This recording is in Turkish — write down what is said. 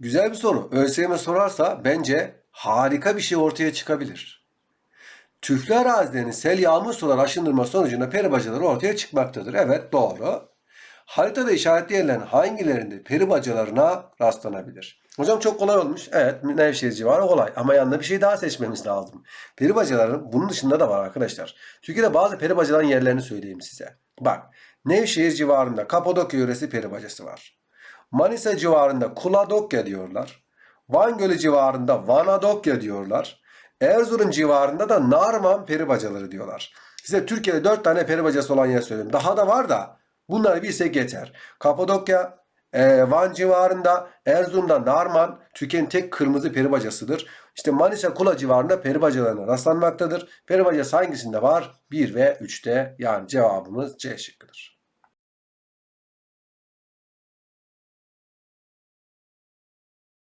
Güzel bir soru. ÖSYM sorarsa bence harika bir şey ortaya çıkabilir. Tüflü arazilerin sel yağmur suları aşındırma sonucunda peri bacaları ortaya çıkmaktadır. Evet doğru. Haritada işaretli yerlerin hangilerinde peri bacalarına rastlanabilir? Hocam çok kolay olmuş. Evet Nevşehir civarı kolay ama yanında bir şey daha seçmemiz lazım. Peri bacaların bunun dışında da var arkadaşlar. Türkiye'de bazı peri bacaların yerlerini söyleyeyim size. Bak Nevşehir civarında Kapadokya yöresi peri bacası var. Manisa civarında Kuladokya diyorlar. Van Gölü civarında Vanadokya diyorlar. Erzurum civarında da Narman peri bacaları diyorlar. Size Türkiye'de 4 tane peri bacası olan yer söyleyeyim. Daha da var da bunları bilsek yeter. Kapadokya, e, Van civarında, Erzurum'da Narman Türkiye'nin tek kırmızı peri bacasıdır. İşte Manisa Kula civarında peri bacalarına rastlanmaktadır. Peri bacası hangisinde var? 1 ve 3'te yani cevabımız C şıkkıdır.